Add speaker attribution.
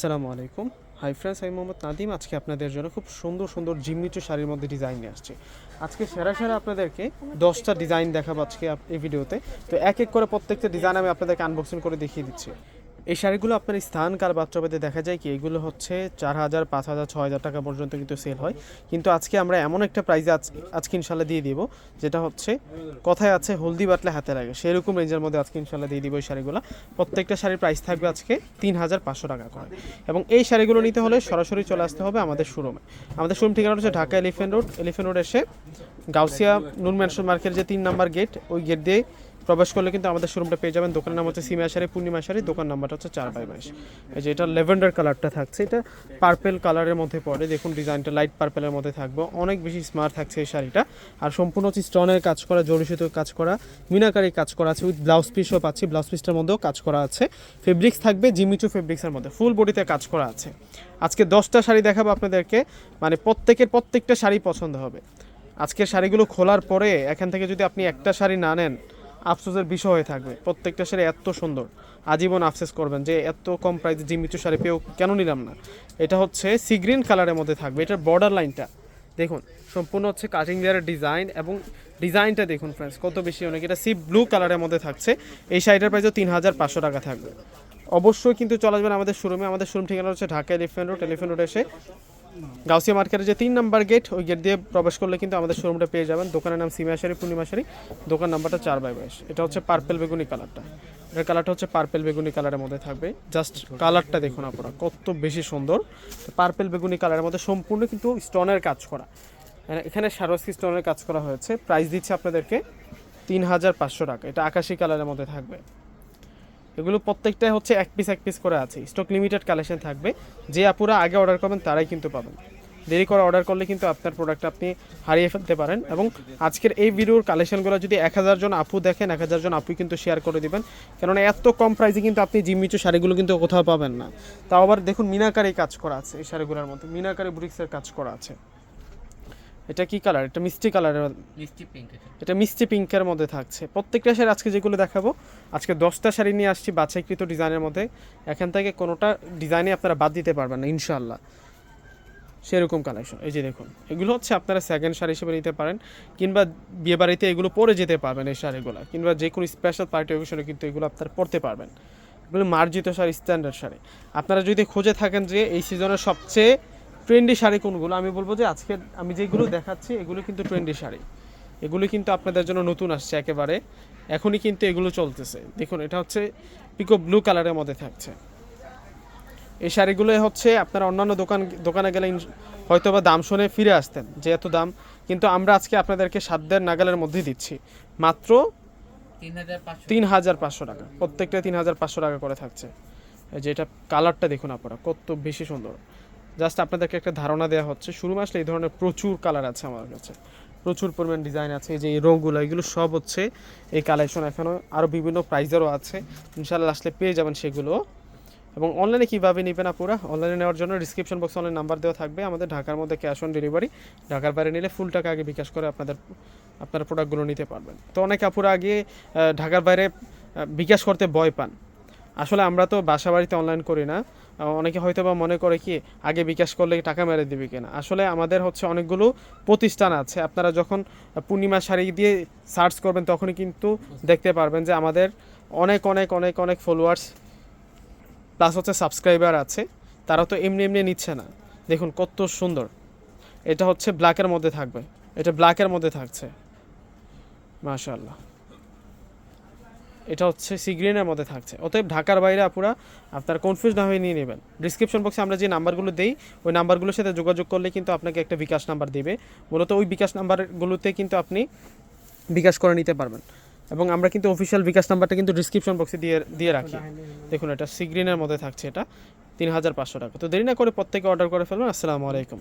Speaker 1: আসসালামু আলাইকুম। Hi friends, আমি মোহাম্মদ নাদিম। আজকে আপনাদের জন্য খুব সুন্দর সুন্দর জিমনিচু শাড়ির মধ্যে ডিজাইন নিয়ে আসছে। আজকে সেরা সেরা আপনাদেরকে দশটা ডিজাইন দেখাবো আজকে এই ভিডিওতে। তো এক এক করে প্রত্যেকটা ডিজাইন আমি আপনাদেরকে আনবক্সিং করে দেখিয়ে দিচ্ছি। এই শাড়িগুলো আপনার স্থান কার বাচ্চাবেদে দেখা যায় কি? এগুলো হচ্ছে চার হাজার পাঁচ হাজার ছয় হাজার টাকা পর্যন্ত কিন্তু সেল হয়। কিন্তু আজকে আমরা এমন একটা প্রাইজে আজকে ইনশাল্লাহ দিয়ে দিব, যেটা হচ্ছে কথায় আছে হলদি বাটলে হাতে লাগে সেরকম রেঞ্জের মধ্যে আজকে ইনশাল্লাহ দিয়ে দিব এই শাড়িগুলো। প্রত্যেকটা শাড়ির প্রাইস থাকবে আজকে তিন হাজার পাঁচশো টাকা করে। এবং এই শাড়িগুলো নিতে হলে সরাসরি চলে আসতে হবে আমাদের শোরুমে আমাদের শোরুম ঠিকানা হচ্ছে Dhaka Elephant Road Elephant Road এসে গাউসিয়া নুন ম্যানশন মার্কেট যে তিন নাম্বার গেট ওই গেট দিয়ে প্রবেশ করলে কিন্তু আমাদের শোরুমটা পেয়ে যাবেন। দোকানের নাম হচ্ছে সিমিয়া শাড়ি পূর্ণিমা শাড়ি দোকান নাম্বারটা হচ্ছে চার বাই বাইশ। এই যে এটা লেভেন্ডার কালারটা থাকছে। এটা পার্পেল কালারের মধ্যে পড়ে। দেখুন ডিজাইনটা লাইট পার্পেলের মধ্যে থাকবে। অনেক বেশি স্মার্ট থাকছে এই শাড়িটা। আর সম্পূর্ণ হচ্ছে স্টোনের কাজ করা জড়িসিত কাজ করা মিনাকারি কাজ করা আছে। উইথ ব্লাউজ পিসও পাচ্ছি। ব্লাউজ পিসটার মধ্যেও কাজ করা আছে। ফেব্রিক্স থাকবে জিমিচু ফেব্রিক্সের মধ্যে। ফুল বডিতে কাজ করা আছে। আজকে দশটা শাড়ি দেখাবো আপনাদেরকে। মানে প্রত্যেকের প্রত্যেকটা শাড়ি পছন্দ হবে। আজকের শাড়িগুলো খোলার পরে এখান থেকে যদি আপনি একটা শাড়ি না নেন আফসোসের বিষয় হয়ে থাকবে। প্রত্যেকটা শাড়ি এত সুন্দর। আজীবন আফসোস করবেন যে এত কম প্রাইসে জিমিচু শাড়ি পেয়েও কেন নিলাম না? এটা হচ্ছে সি গ্রিন কালারের মধ্যে থাকবে। এটার বর্ডার লাইনটা দেখুন, সম্পূর্ণ হচ্ছে কাটিং লেয়ারের ডিজাইন এবং ডিজাইনটা দেখুন ফ্রেন্ডস কত বেশি অনেক। এটা সি ব্লু কালারের মধ্যে থাকছে। এই শাড়িটার প্রাইসও তিন হাজার পাঁচশো টাকা থাকবে। অবশ্যই কিন্তু চলে আসবেন আমাদের শোরুমে আমাদের শোরুম ঠিকানা হচ্ছে Dhaka Elephant Road Elephant Road এসে গাউসিয়া মার্কেটের যে তিন নাম্বার গেট, ওই গেট দিয়ে প্রবেশ করলে কিন্তু আমাদের শোরুমটা পেয়ে যাবেন। দোকানের নাম সিমিয়াশারি পূর্ণিমাশারি। দোকান নাম্বারটা চার বাই বাইশ। এটা হচ্ছে পার্পেল বেগুনি কালারটা এটার কালারটা হচ্ছে পার্পেল বেগুনি কালারের মধ্যে থাকবে। জাস্ট কালারটা দেখুন আপনারা, কত বেশি সুন্দর। পার্পেল বেগুনি কালারের মধ্যে সম্পূর্ণ কিন্তু স্টোনের কাজ করা। এখানে- এখানে সারস্কি স্টোনের কাজ করা হয়েছে। প্রাইস দিচ্ছে আপনাদেরকে তিন হাজার পাঁচশো টাকা। এটা আকাশি কালারের মধ্যে থাকবে। এগুলো প্রত্যেকটাই হচ্ছে এক পিস এক পিস করে আছে। স্টক লিমিটেড কালেকশন থাকবে। যে আপুরা আগে অর্ডার করবেন তারাই কিন্তু পাবেন। দেরি করে অর্ডার করলে কিন্তু আপনার প্রোডাক্ট আপনি হারিয়ে ফেলতে পারেন এবং আজকের এই ভিডিওর কালেকশনগুলো যদি এক হাজার জন আপু দেখেন এক হাজার জন আপু কিন্তু শেয়ার করে দিবেন। কেননা এত কম প্রাইসে কিন্তু আপনি জিমিচু শাড়িগুলো কিন্তু কোথাও পাবেন না। তাও আবার দেখুন মিনাকারি কাজ করা আছে এই শাড়িগুলোর মধ্যে। মিনাকারি ব্রিক্সের কাজ করা আছে। এটা কি কালার এটা মিষ্টি কালারের
Speaker 2: মিষ্টি পিঙ্ক এটা
Speaker 1: এটা মিষ্টি পিঙ্কের মধ্যে থাকছে। প্রত্যেকটা শাড়ি আজকে যেগুলো দেখাবো আজকে দশটা শাড়ি নিয়ে আসছি বাছাইকৃত ডিজাইনের মধ্যে। এখান থেকে কোনোটা ডিজাইনে আপনারা বাদ দিতে পারবেন না ইনশাল্লাহ সেরকম কালেকশন এই যে দেখুন, এগুলো হচ্ছে আপনারা সেকেন্ড শাড়ি হিসেবে নিতে পারেন, কিংবা বিয়েবাড়িতে এগুলো পরে যেতে পারবেন এই শাড়িগুলো, কিংবা যে কোনো স্পেশাল পার্টি অকেশনে কিন্তু এগুলো আপনারা পরতে পারবেন। এগুলো মার্জিত শাড়ি স্ট্যান্ডার্ড শাড়ি। আপনারা যদি খুঁজে থাকেন যে এই সিজনের সবচেয়ে ট্রেন্ডি শাড়ি কোনগুলো, আমি বলব যে আজকে আমি যেগুলো দেখাচ্ছি, এগুলো কিন্তু ট্রেন্ডি শাড়ি। এগুলো কিন্তু আপনাদের জন্য নতুন আসছে একেবারে। এখনই কিন্তু এগুলো চলতেছে। দেখুন এটা হচ্ছে পিকো ব্লু কালারের মধ্যে থাকছে। এই শাড়িগুলো হচ্ছে আপনারা অন্যান্য দোকান দোকানে গেলে হয়তো বা দাম শুনে ফিরে আসতেন যে এত দাম। কিন্তু আমরা আজকে আপনাদেরকে সাধ্যের নাগালের মধ্যেই দিচ্ছি। মাত্র
Speaker 2: তিন হাজার পাঁচশো
Speaker 1: টাকা। প্রত্যেকটা তিন হাজার পাঁচশো টাকা করে থাকছে। যে এটা কালারটা দেখুন আপনারা কত বেশি সুন্দর। জাস্ট আপনাদেরকে একটা ধারণা দেওয়া হচ্ছে শুরু আসলে এই ধরনের প্রচুর কালার আছে আমার কাছে। প্রচুর পরিমাণ ডিজাইন আছে। এই যে এই রোগগুলো এগুলো সব হচ্ছে এই কালেকশন এখনও আরও বিভিন্ন প্রাইজেরও আছে। ইনশাল্লাহ আসলে পেয়ে যাবেন সেগুলো। এবং অনলাইনে কীভাবে নেবেন আপুরা? অনলাইনে নেওয়ার জন্য ডিসক্রিপশন বক্সে অনলাইন নাম্বার দেওয়া থাকবে। আমাদের ঢাকার মধ্যে ক্যাশ অন ডেলিভারি ঢাকার বাইরে নিলে ফুল টাকা আগে বিকাশ করে আপনাদের, আপনারা প্রোডাক্টগুলো নিতে পারবেন। তো অনেক আপুরা আগে ঢাকার বাইরে বিকাশ করতে ভয় পান। আসলে আমরা তো বাসা বাড়িতে অনলাইন করি না। অনেকে হয়তো বা মনে করে কি, আগে বিকাশ করলে টাকা মেরে দিবে কিনা? আসলে আমাদের হচ্ছে অনেকগুলো প্রতিষ্ঠান আছে। আপনারা যখন পূর্ণিমা শাড়ি দিয়ে সার্চ করবেন, তখনই কিন্তু দেখতে পারবেন যে আমাদের অনেক অনেক অনেক অনেক ফলোয়ার্স প্লাস হচ্ছে সাবস্ক্রাইবার আছে। তারা তো এমনি এমনি নিচ্ছে না। দেখুন কত সুন্দর। এটা হচ্ছে ব্ল্যাকের মধ্যে থাকবে। এটা ব্ল্যাকের মধ্যে থাকছে। মাশাআল্লাহ। এটা হচ্ছে সি গ্রিনের মধ্যে থাকছে। অতএব ঢাকার বাইরে আপুরা আপনার কনফিউজ না হয়ে নিয়ে নেবেন। ডিসক্রিপশন বক্সে আমরা যে নাম্বারগুলো দেই, ওই নাম্বারগুলোর সাথে যোগাযোগ করলে কিন্তু আপনাকে একটা বিকাশ নাম্বার দেবে। মূলত ওই বিকাশ নাম্বারগুলোতে কিন্তু আপনি বিকাশ করে নিতে পারবেন। এবং আমরা কিন্তু অফিসিয়াল বিকাশ নাম্বারটা কিন্তু ডিসক্রিপশন বক্সে দিয়ে দিয়ে রাখি। দেখুন, এটা সি গ্রিনের মধ্যে থাকছে এটা। তিন হাজার পাঁচশো টাকা। তো দেরি না করে প্রত্যেকে অর্ডার করে ফেলবেন। আসসালামু আলাইকুম।